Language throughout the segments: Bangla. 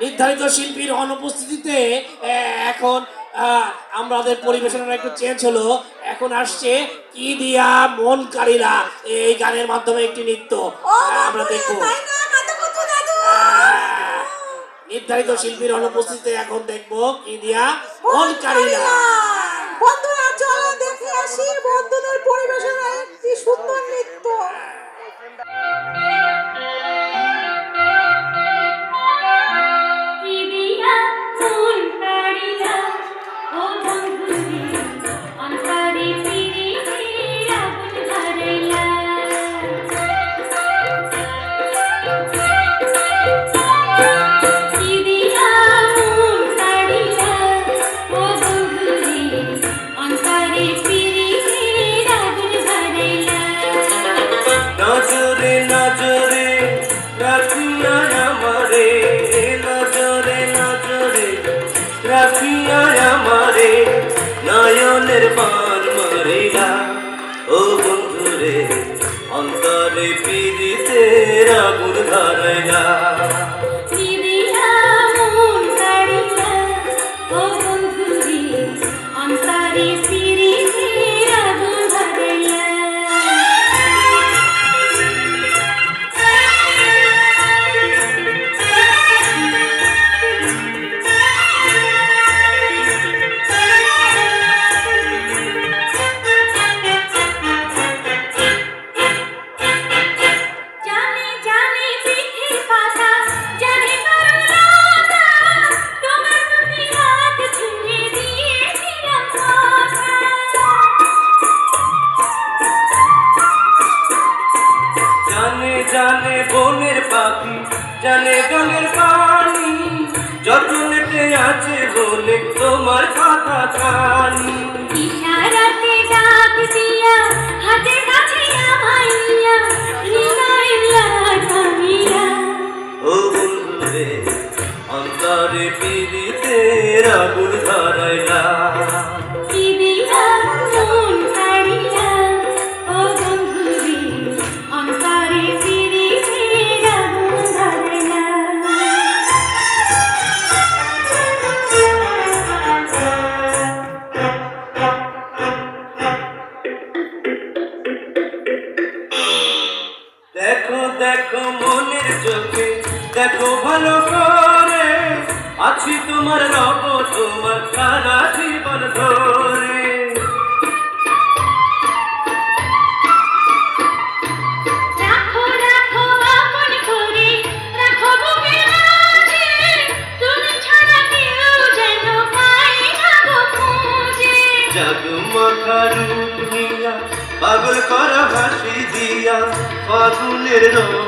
নির্ধারিত শিল্পীর অনুপস্থিতিতে এখন আমাদের পরিবেশনের একটু চেঞ্জ হলো। এখন আসছে কি দিয়া মন কারিলা এই গানের মাধ্যমে একটি নৃত্য। আমরা দেখব। নির্ধারিত শিল্পীর অনুপস্থিতিতে এখন দেখব কি দিয়া মন কারিলা বন্ধুরা চলো দেখে আসি বন্ধুদের পরিবেশনের একটি সুন্দর নৃত্য। पीरी तेरा गुरु धरया। I don't know.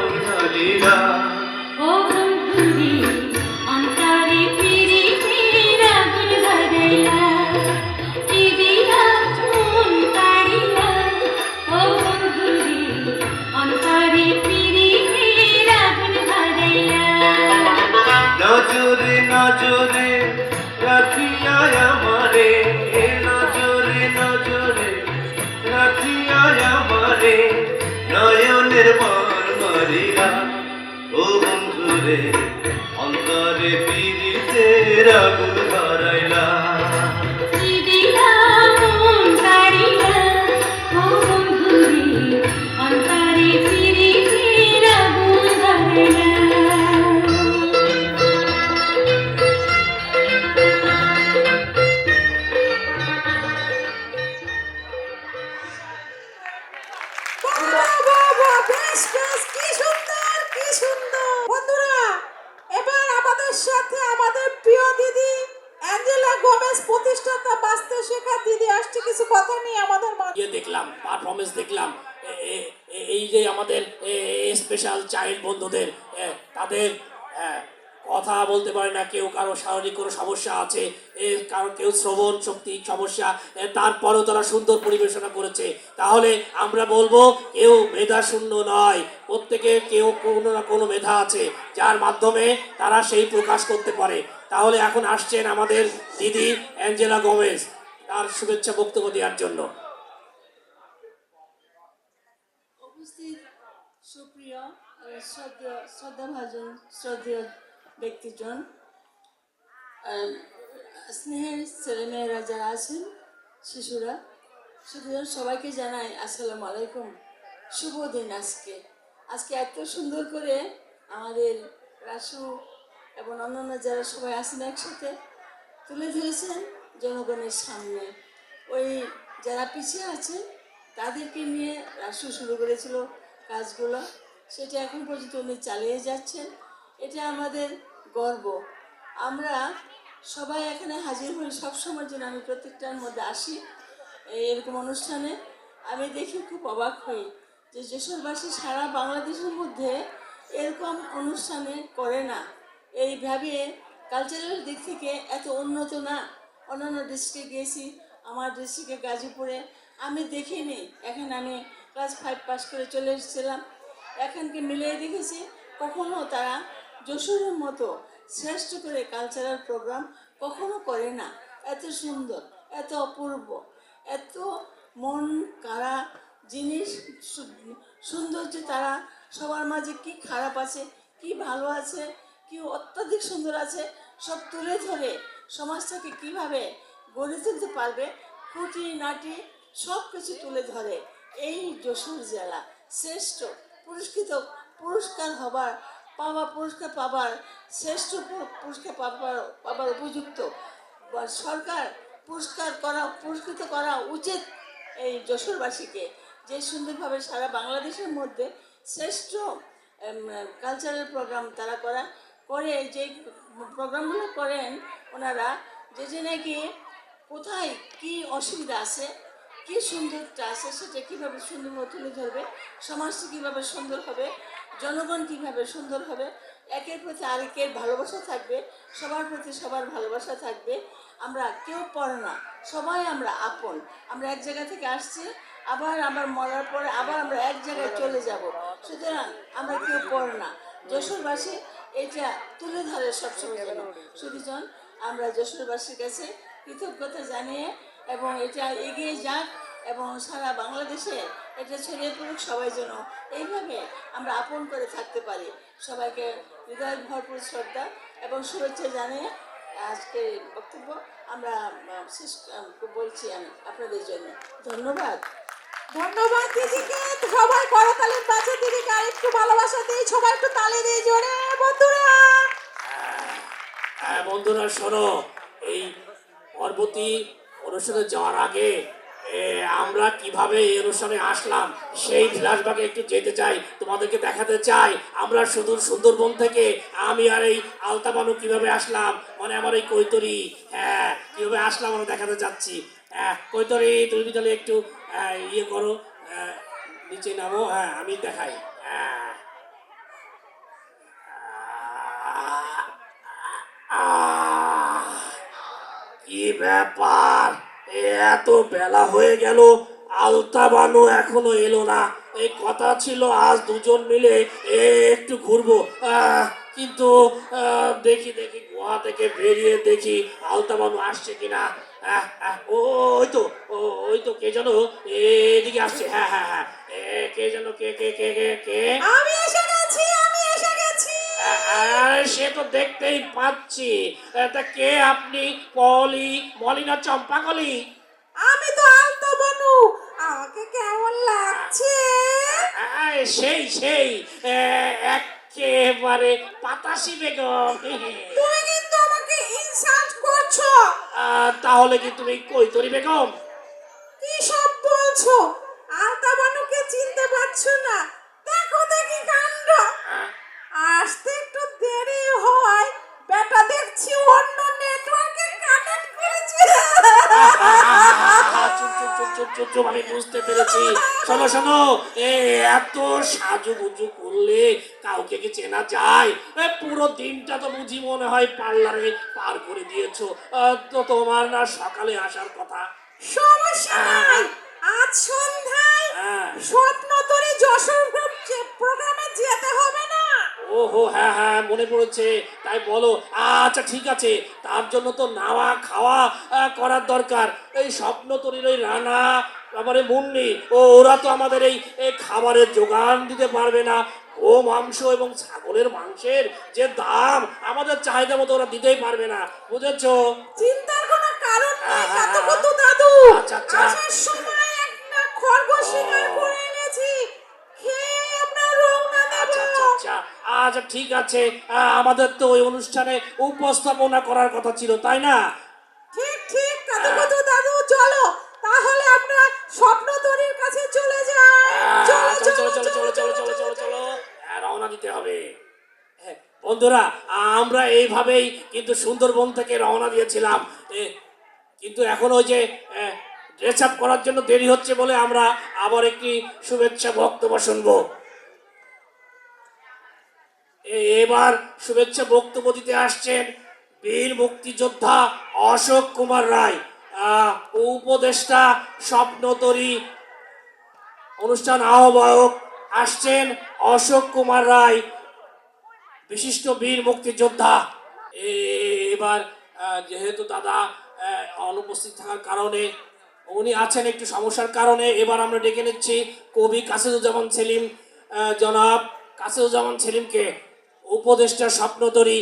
পারফরমেন্স প্রতিষ্ঠাতা শেখা দিদি আসছে কিছু কথা নিয়ে আমাদের ইয়ে দেখলাম পারফরমেন্স দেখলাম। এই যে আমাদের স্পেশাল চাইল্ড বন্ধুদের তাদের কথা বলতে পারে না, কেউ কারও শারীরিক কোনো সমস্যা আছে কেউ শ্রবণ শক্তি সমস্যা তারপরেও তারা সুন্দর পরিবেশনা করেছে। তাহলে আমরা বলব, কেউ মেধা শূন্য নয়, প্রত্যেকের কেউ কোনো না কোনো মেধা আছে, যার মাধ্যমে তারা সেই প্রকাশ করতে পারে। তাহলে এখন আসছেন আমাদের দিদি অ্যাঞ্জেলা গোমেজ তার শুভেচ্ছা বক্তব্য দেওয়ার জন্য। সুপ্রিয় শ্রদ্ধাভাজন, শ্রদ্ধেয় ব্যক্তিজন স্নেহের ছেলেমেয়েরা যারা আছেন, শিশুরা সুতরাং সবাইকে জানাই আসসালাম আলাইকুম। শুভ দিন আজকে। আজকে এত সুন্দর করে আমাদের রাসু এবং অন্যান্য যারা সবাই আছেন একসাথে তুলে ধরেছেন জনগণের সামনে। ওই যারা পিছিয়ে আছে তাদেরকে নিয়ে রাষ্ট্র শুরু করেছিল কাজগুলো। সেটা এখন পর্যন্ত উনি চালিয়ে যাচ্ছেন। এটা আমাদের গর্ব। আমরা সবাই এখানে হাজির হই সবসময়ের জন্য। আমি প্রত্যেকটার মধ্যে আসি এরকম অনুষ্ঠানে। আমি দেখি খুব অবাক হই যে যশোরবাসী সারা বাংলাদেশের মধ্যে এরকম অনুষ্ঠানে করে না। এইভাবে কালচারাল দিক থেকে এত উন্নত না। অন্যান্য ডিস্ট্রিক্টে গিয়েছি আমার ডিস্ট্রিক্টে গাজীপুরে। আমি দেখিনি, এখন আমি ক্লাস ফাইভ পাস করে চলে এসেছিলাম। এখানকে মিলিয়ে দেখেছি, কখনো তারা যশোরের মতো শ্রেষ্ঠ করে কালচারাল প্রোগ্রাম কখনো করে না। এত সুন্দর, এত অপূর্ব, এত মন কারা জিনিস সৌন্দর্য তারা সবার মাঝে কি খারাপ আছে, কি ভালো আছে কি অত্যাধিক সুন্দর আছে, সব তুলে ধরে সমাজটাকে কীভাবে গড়ে তুলতে পারবে, খুঁটি, নাটি সব কিছু তুলে ধরে। এই যশোর জেলা শ্রেষ্ঠ পুরস্কৃত, পুরস্কার হবার, পাওয়া পুরস্কার পাবার, শ্রেষ্ঠ পুরস্কার পাবার পাবার উপযুক্ত। সরকার পুরস্কার করা, পুরস্কৃত করা উচিত এই যশোরবাসীকে। যে সুন্দরভাবে সারা বাংলাদেশের মধ্যে শ্রেষ্ঠ কালচারাল প্রোগ্রাম তারা করা করে যে প্রোগ্রামগুলো করেন ওনারা, যে যে নাকি কোথায় কি অসুবিধা আছে, কি সুন্দরটা আছে সেটা কীভাবে সুন্দরভাবে তুলে ধরবে, সমাজটা কীভাবে সুন্দর হবে, জনগণ কীভাবে সুন্দর হবে, একের প্রতি আরেকের ভালোবাসা থাকবে, সবার প্রতি সবার ভালোবাসা থাকবে, আমরা কেউ পর না, সবাই আমরা আপন, আমরা এক জায়গা থেকে আসছি, আবার আমার মরার পরে আবার আমরা এক জায়গায় চলে যাব, সুতরাং আমরা কেউ পর না, যশোরবাসী এটা তুলে ধরে সবসময় যেন শুধুজন আমরা যশোরবাসীর কাছে কৃতজ্ঞতা জানিয়ে এবং এটা এগিয়ে যাক এবং সারা বাংলাদেশে এটা ছড়িয়ে পড়ুক সবাই যেন এইভাবে আমরা আপন করে থাকতে পারি। সবাইকে হৃদয় ভরপুর শ্রদ্ধা এবং শুভেচ্ছা জানিয়ে আজকে বক্তব্য আমরা শেষ, বলছি আমি আপনাদের জন্য। ধন্যবাদ। ধন্যবাদ দিদিকে। সবাই করতালির পাশে দিদিকে আরেকটু ভালোবাসা দিই। সবাই একটু তালি দিই জোরে। বন্ধুরা। হ্যাঁ বন্ধুরা, শোনো, এই পরবর্তী অনুষ্ঠানে যাওয়ার আগে আমরা কীভাবে এই অনুষ্ঠানে আসলাম, সেই ফ্ল্যাশব্যাকে একটু যেতে চাই, তোমাদেরকে দেখাতে চাই। আমরা শুধু সুন্দরবন থেকে আমি আর এই আলতাবানু কীভাবে আসলাম মানে আমার এই কৈতরি হ্যাঁ কীভাবে আসলাম আমরা দেখাতে চাচ্ছি। হ্যাঁ কৈতরি, তুমি তাহলে একটু ইয়ে করো নিচে নামো হ্যাঁ আমি দেখাই। কি ব্যাপার? এত বেলা হয়ে গেল, আলতা বানু এখনও এলো না। এই কথা ছিল, আজ দুজন মিলে একটু ঘুরবো। কিন্তু দেখি দেখি, গুহা থেকে বেরিয়ে দেখি আলতা বানু আসছে কিনা। ওই তো ওই তো কে যেন এদিকে আসছে হ্যাঁ হ্যাঁ হ্যাঁ কে যেন কে কে কে কে কে? আমি এসে গেছি আমি এসে গেছি। সে তো দেখতেই পাচ্ছি। তা কে আপনি? পলি মলিনা চম্পাকলি। আমি তো আলতো বনু আমাকে কেমন লাগছে? সেই সেই একেবারে পাতাসি বেগম। তাহলে কি তুমি কই তরি বেগম? কি সব বলছো? আলতা বানুকে চিনতে পারছ না। বুঝতে পেরেছি। শোনো শোনো এত সাজু গুজু করলে কাউকে কি চেনা যায়? পুরো দিনটা তো বুঝি মনে হয় পার্লারে পার করে দিয়েছ। তো তোমার না সকালে আসার কথা। সমস্যা নাই। আজ সন্ধ্যায় হ্যাঁ। স্বপ্ন তোরে যশোর প্রোগ্রামে যেতে হবে না? ওহো হ্যাঁ হ্যাঁ মনে পড়েছে। তাই বলো আচ্ছা ঠিক আছে। তার জন্য তো নাওয়া খাওয়া করার দরকার। এই স্বপ্ন তরির ওই রানা তারপরে মুন্নি ও ওরা তো আমাদের এই খাবারের যোগান দিতে পারবে না। ও মাংস এবং ছাগলের মাংসের যে দাম আমাদের চাহিদা মতো ওরা দিতেই পারবে না। বুঝেছ? চিন্তার কোনো কারণ নেই হ্যাঁ, হ্যাঁ, কাতুকুতু দাদু। আচ্ছা, আচ্ছা। আচ্ছা ঠিক আছে আমাদের তো ওই অনুষ্ঠানে উপস্থাপনা করার কথা ছিল তাই না ঠিক ঠিক কাতুকুতু দাদু চলো তাহলে আমরা স্বপ্নতরীর কাছে চলে যাই চলো চলো চলো চলো চলো চলো চলো চলো চলো হ্যাঁ, রওনা দিতে হবে হ্যাঁ, বন্ধুরা আমরা এইভাবেই কিন্তু সুন্দরবন থেকে রওনা দিয়েছিলাম কিন্তু এখন ওই যে ড্রেস আপ করার জন্য দেরি হচ্ছে বলে আমরা আবার একটি শুভেচ্ছা বক্তব্য শুনব এবার শুভেচ্ছা বক্তব্য দিতে আসছেন বীর মুক্তিযোদ্ধা অশোক কুমার রায়। উপদেষ্টা স্বপ্নতরী অনুষ্ঠান আহ্বায়ক আসছেন অশোক কুমার রায়, বিশিষ্ট বীর মুক্তিযোদ্ধা। এবার যেহেতু দাদা অনুপস্থিত থাকার কারণে উনি আছেন একটু সমস্যার কারণে, এবার আমরা ডেকে নিচ্ছি কবি কাসিদুজ্জামান সেলিম জনাব কাসিদুজ্জামান সেলিমকে। উপদেষ্টা স্বপ্নতরী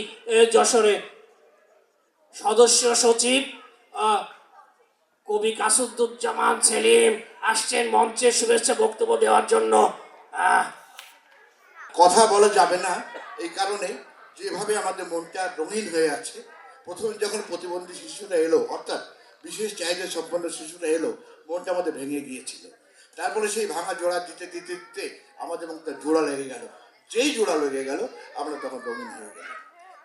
যশোরে। সদস্য সচিব কবি কাসুদ্দুজ্জামান সেলিম আসছেন মঞ্চে শুভেচ্ছা বক্তব্য দেওয়ার জন্য। কথা বলা যাবে না, এই কারণে যেভাবে আমাদের মনটা রঙিন হয়ে আছে, প্রথমে যখন প্রতিবন্ধী শিশুরা এলো, অর্থাৎ বিশেষ চাহিদা সম্পন্ন শিশুরা এলো, মনটা আমাদের ভেঙে গিয়েছিল। তারপরে সেই ভাঙা জোড়া দিতে দিতে দিতে আমাদের মনটা জোড়া লেগে গেল। যেই জোড়া লেগে গেল, আমরা তখন রঙিন হয়ে গেলাম।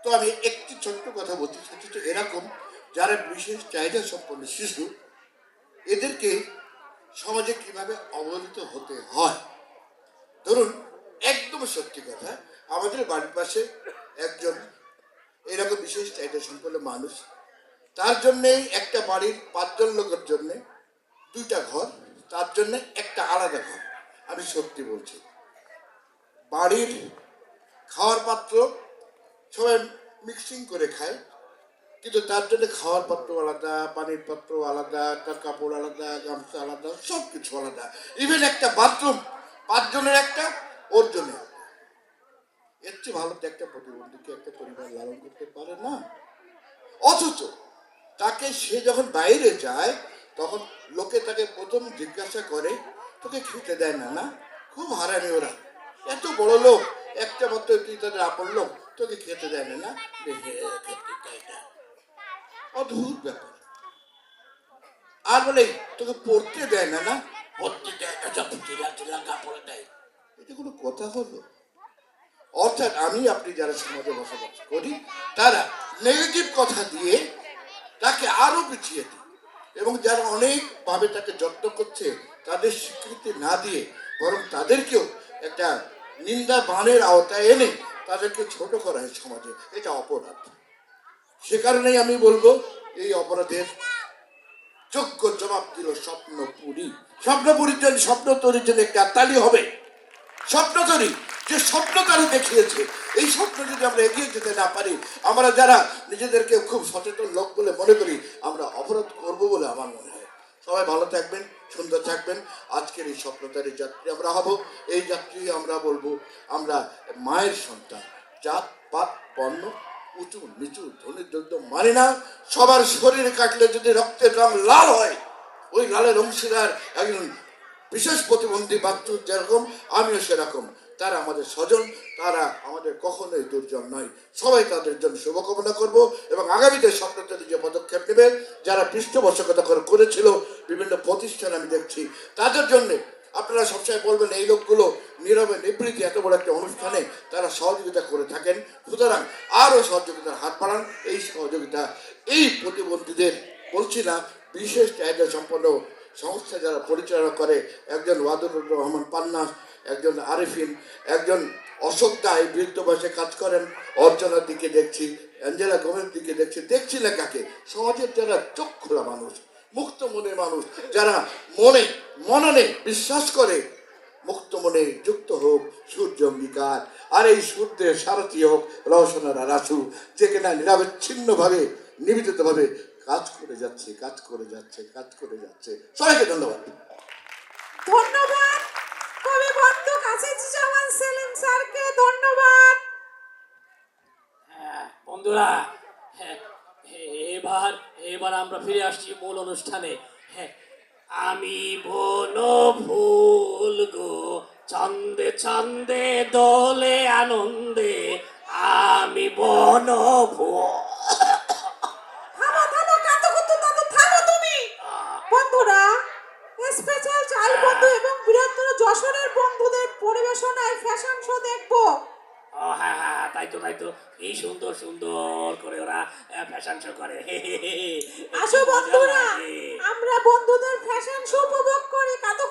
তো আমি একটি ছোট্ট কথা বলতে সেটি হচ্ছে এরকম, যারা বিশেষ চাহিদা সম্পন্ন শিশু, এদেরকে সমাজে কীভাবে অবহেলিত হতে হয়? ধরুন, একদম সত্যি কথা, আমাদের বাড়ির পাশে একজন এরকম বিশেষ চাহিদা সম্পন্ন মানুষ, তার জন্যেই একটা বাড়ির পাঁচজন লোকের জন্যে দুইটা ঘর, তার জন্য একটা আলাদা ঘর। আমি সত্যি বলছি বাড়ির খাওয়ার পাত্র সবাই মিক্সিং করে খায়। কিন্তু তার জন্য খাওয়ার পাত্র আলাদা, পানির পাত্র আলাদা, তার কাপড় আলাদা, গামছা আলাদা সব কিছু আলাদা। ইভেন একটা বাথরুম পাঁচজনের একটা ওর জন্য এর চেয়ে ভালো তো একটা প্রতিবন্ধীকে একটা পরিবার লালন করতে পারে না। অথচ তাকে সে যখন বাইরে যায়, তখন লোকে তাকে প্রথম জিজ্ঞাসা করে, তোকে খেতে দেয় না না? খুব হারামি ওরা। এত বড় লোক, একটা মাত্র তুই তাদের আপন লোক, তোকে খেতে দেয় না না? অদ্ভুত ব্যাপার। আর বলে, তোকে পড়তে দেয় না না? পড়তে দেয় না যত চিলা দেয় এটা কোনো কথা হলো? অর্থাৎ আমি আপনি যারা সমাজে বসবাস করি, তারা নেগেটিভ কথা দিয়ে তাকে আরও পিছিয়ে দিই। এবং যারা অনেকভাবে তাকে যত্ন করছে, তাদের স্বীকৃতি না দিয়ে, বরং তাদেরকেও একটা নিন্দা বানের আওতায় এনে তাদেরকে ছোট করা হয় সমাজে। এটা অপরাধ। সে কারণেই আমি বলব, এই অপরাধের যোগ্য জবাব দিল স্বপ্নপুরী। স্বপ্নপুরীর জন্য স্বপ্ন তৈরির জন্য একটা তালি হবে। স্বপ্ন তৈরি, যে স্বপ্ন তারা দেখিয়েছে, এই স্বপ্ন যদি আমরা এগিয়ে যেতে না পারি, আমরা যারা নিজেদেরকে খুব সচেতন লোক বলে মনে করি, আমরা অপরাধ করব বলে আমার মনে হয়। সবাই ভালো থাকবেন, সুন্দর থাকবেন। আজকের এই স্বপ্নতারী যাত্রী আমরা হব। এই যাত্রী আমরা বলব, আমরা মায়ের সন্তান। জাত, পাত, বর্ণ, উঁচু, নিচু, ধনী, দরিদ্র মানে না, সবার শরীরে কাটলে যদি রক্তের রং লাল হয়, ওই লালের অংশীদার একজন বিশেষ প্রতিবন্ধী বাচ্চু যেরকম, আমিও সেরকম। তারা আমাদের স্বজন, তারা আমাদের কখনোই দুর্জন নয়। সবাই তাদের জন্য শুভকামনা করব এবং আগামীতে স্বপ্নতাদের যে পদক্ষেপ নেবে, যারা পৃষ্ঠপোষকতা করেছিল, বিভিন্ন প্রতিষ্ঠান আমি দেখছি, তাদের জন্যে আপনারা সবসময় বলবেন, এই লোকগুলো নীরবে নিবৃত্তি এত বড় একটা অনুষ্ঠানে তারা সহযোগিতা করে থাকেন। সুতরাং আরও সহযোগিতার হাত বাড়ান। এই সহযোগিতা, এই প্রতিবন্ধীদের বলছি না, বিশেষ চাহিদা সম্পন্ন সংস্থা যারা পরিচালনা করে, একজন ওয়াদুর রহমান পান্না, একজন আরিফিন, একজন অশোক দায় বৃদ্ধ বয়সে কাজ করেন, অর্চনার দিকে দেখছি, অ্যাঞ্জেলা গোমের দিকে দেখছি দেখছি না কাকে? সমাজের যারা চোখ খোলা মানুষ মুক্ত মনে মানুষ যারা মনে মননে বিশ্বাস করে মুক্ত মনে যুক্ত হোক সূর্য অঙ্গীকার আর এই সূর্যের সারথি হোক রহসনারা রাসু যে কিনা নিরাবিচ্ছিন্নভাবে নিবেদিতভাবে কাজ করে যাচ্ছে কাজ করে যাচ্ছে কাজ করে যাচ্ছে। সবাইকে ধন্যবাদ। ধন্যবাদ। কবি বন্ধু কাশিজি জামান সেলিম স্যারকে ধন্যবাদ। হ্যাঁ, বন্ধুরা হ্যাঁ, এবার এবার আমরা ফিরে আসছি মূল অনুষ্ঠানে। হ্যাঁ আমি বন ফুল গো, চন্দে চন্দে দোলে আনন্দে, আমি বন ফুল। বন্ধুরা স্পেশাল এবং বৃহত্তর যশোরের বন্ধুদের পরিবেশনায় ফ্যাশন শো দেখব। ও হ্যাঁ হ্যাঁ তাই তো তাই তো। এই সুন্দর সুন্দর করে ওরা ফ্যাশন শো করে। আসো বন্ধুরা আমরা বন্ধুদের ফ্যাশন শো উপভোগ করি কাতো